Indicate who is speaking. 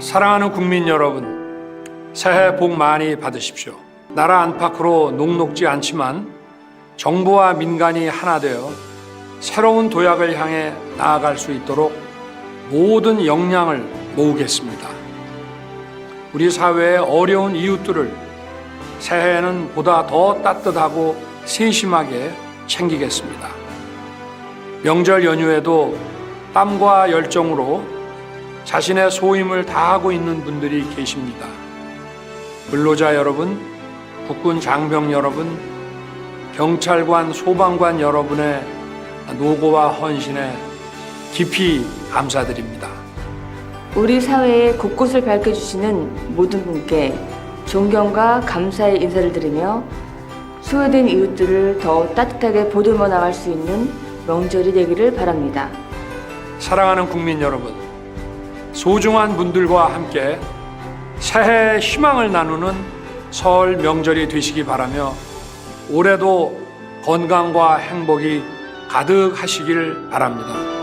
Speaker 1: 사랑하는 국민 여러분, 새해 복 많이 받으십시오. 나라 안팎으로 녹록지 않지만 정부와 민간이 하나 되어 새로운 도약을 향해 나아갈 수 있도록 모든 역량을 모으겠습니다. 우리 사회의 어려운 이웃들을 새해에는 보다 더 따뜻하고 세심하게 챙기겠습니다. 명절 연휴에도 땀과 열정으로 자신의 소임을 다하고 있는 분들이 계십니다. 근로자 여러분, 국군 장병 여러분, 경찰관, 소방관 여러분의 노고와 헌신에 깊이 감사드립니다.
Speaker 2: 우리 사회의 곳곳을 밝혀주시는 모든 분께 존경과 감사의 인사를 드리며 소외된 이웃들을 더 따뜻하게 보듬어 나갈 수 있는 명절이 되기를 바랍니다.
Speaker 1: 사랑하는 국민 여러분, 소중한 분들과 함께 새해 희망을 나누는 설 명절이 되시기 바라며 올해도 건강과 행복이 가득하시길 바랍니다.